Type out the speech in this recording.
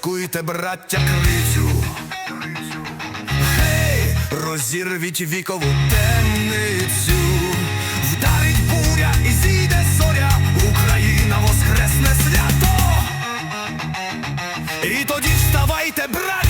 Конфіскуйте, браття, крицю, Гей, розірвіть вікову темницю, вдарить буря і зійде зоря, Україна воскресне свято. І тоді вставайте, браття!